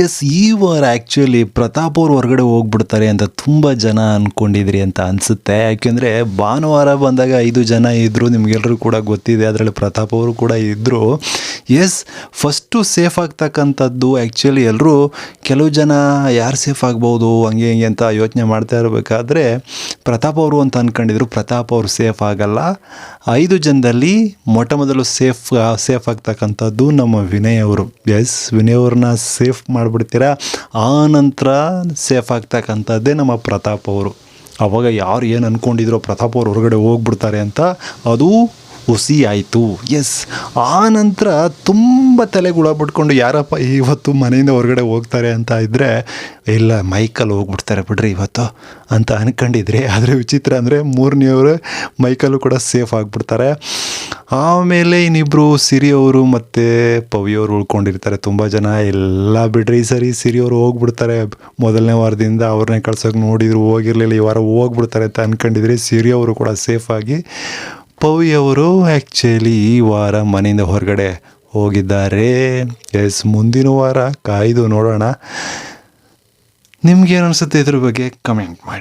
S ಈ ವಾರ actually Pratap ಅವ್ರು ಹೊರಗಡೆ ಹೋಗ್ಬಿಡ್ತಾರೆ ಅಂತ ತುಂಬ ಜನ ಅಂದ್ಕೊಂಡಿದ್ರಿ ಅಂತ ಅನಿಸುತ್ತೆ. ಯಾಕೆಂದರೆ ಭಾನುವಾರ ಬಂದಾಗ ಐದು ಜನ ಇದ್ದರು ನಿಮಗೆಲ್ಲರೂ ಕೂಡ ಗೊತ್ತಿದೆ, ಅದರಲ್ಲಿ ಪ್ರತಾಪ್ ಅವರು ಕೂಡ ಇದ್ದರು ಎಸ್ ಫಸ್ಟು ಸೇಫ್ ಆಗ್ತಕ್ಕಂಥದ್ದು ಆ್ಯಕ್ಚುಲಿ ಎಲ್ಲರೂ ಕೆಲವು ಜನ ಯಾರು ಸೇಫ್ ಆಗ್ಬೋದು, ಹಂಗೆ ಹಿಂಗೆ ಅಂತ ಯೋಚನೆ ಮಾಡ್ತಾ ಇರಬೇಕಾದ್ರೆ ಪ್ರತಾಪ್ ಅವರು ಅಂತ ಅಂದ್ಕೊಂಡಿದ್ರು ಪ್ರತಾಪ್ ಅವರು ಸೇಫ್ ಆಗಲ್ಲ. ಐದು ಜನದಲ್ಲಿ ಮೊಟ್ಟ ಮೊದಲು ಸೇಫ್ ಸೇಫ್ ಆಗ್ತಕ್ಕಂಥದ್ದು ನಮ್ಮ ವಿನಯ್ ಅವರು. ಎಸ್ ವಿನಯ್ ಅವ್ರನ್ನ ಸೇಫ್ ಮಾಡಿಬಿಡ್ತೀರಾ? ಆ ನಂತರ ಸೇಫ್ ಆಗ್ತಕ್ಕಂಥದ್ದೇ ನಮ್ಮ ಪ್ರತಾಪ್ ಅವರು. ಅವಾಗ ಯಾರು ಏನು ಅಂದ್ಕೊಂಡಿದ್ರು ಪ್ರತಾಪ್ ಅವ್ರು ಹೊರಗಡೆ ಹೋಗ್ಬಿಡ್ತಾರೆ ಅಂತ ಅದು ಹುಸಿ ಆಯಿತು ಎಸ್ ಆ ನಂತರ ತುಂಬ ತಲೆಗುಳ ಬಿಟ್ಕೊಂಡು ಯಾರಪ್ಪ ಇವತ್ತು ಮನೆಯಿಂದ ಹೊರಗಡೆ ಹೋಗ್ತಾರೆ ಅಂತ ಇದ್ದರೆ ಇಲ್ಲ ಮೈಕಲ್ಲಿ ಹೋಗ್ಬಿಡ್ತಾರೆ ಬಿಡ್ರಿ ಇವತ್ತು ಅಂತ ಅಂದ್ಕೊಂಡಿದ್ರಿ ಆದರೆ ವಿಚಿತ್ರ ಅಂದರೆ ಮೂರನೇವರು ಮೈಕಲ್ಲು ಕೂಡ ಸೇಫ್ ಆಗಿಬಿಡ್ತಾರೆ. ಆಮೇಲೆ ಇನ್ನಿಬ್ಬರು ಸಿರಿಯವರು ಮತ್ತು ಪವಿಯವರು ಉಳ್ಕೊಂಡಿರ್ತಾರೆ ತುಂಬ ಜನ. ಎಲ್ಲ ಬಿಡ್ರಿ ಸರಿ ಸಿರಿಯವರು ಹೋಗ್ಬಿಡ್ತಾರೆ. ಮೊದಲನೇ ವಾರದಿಂದ ಅವ್ರನ್ನೇ ಕಳ್ಸೋಕೆ ನೋಡಿದ್ರು, ಹೋಗಿರಲಿಲ್ಲ, ಈ ವಾರ ಹೋಗ್ಬಿಡ್ತಾರೆ ಅಂತ ಅಂದ್ಕೊಂಡಿದ್ರಿ ಸಿರಿಯವರು ಕೂಡ ಸೇಫಾಗಿ ಪವಿ ಅವರು ಆ್ಯಕ್ಚುಲಿ ಈ ವಾರ ಮನೆಯಿಂದ ಹೊರಗಡೆ ಹೋಗಿದ್ದಾರೆ. ಎಸ್ ಮುಂದಿನ ವಾರ ಕಾಯ್ದು ನೋಡೋಣ. ನಿಮ್ಗೇನು ಅನಿಸುತ್ತೆ ಇದ್ರ ಬಗ್ಗೆ ಕಮೆಂಟ್ ಮಾಡಿ.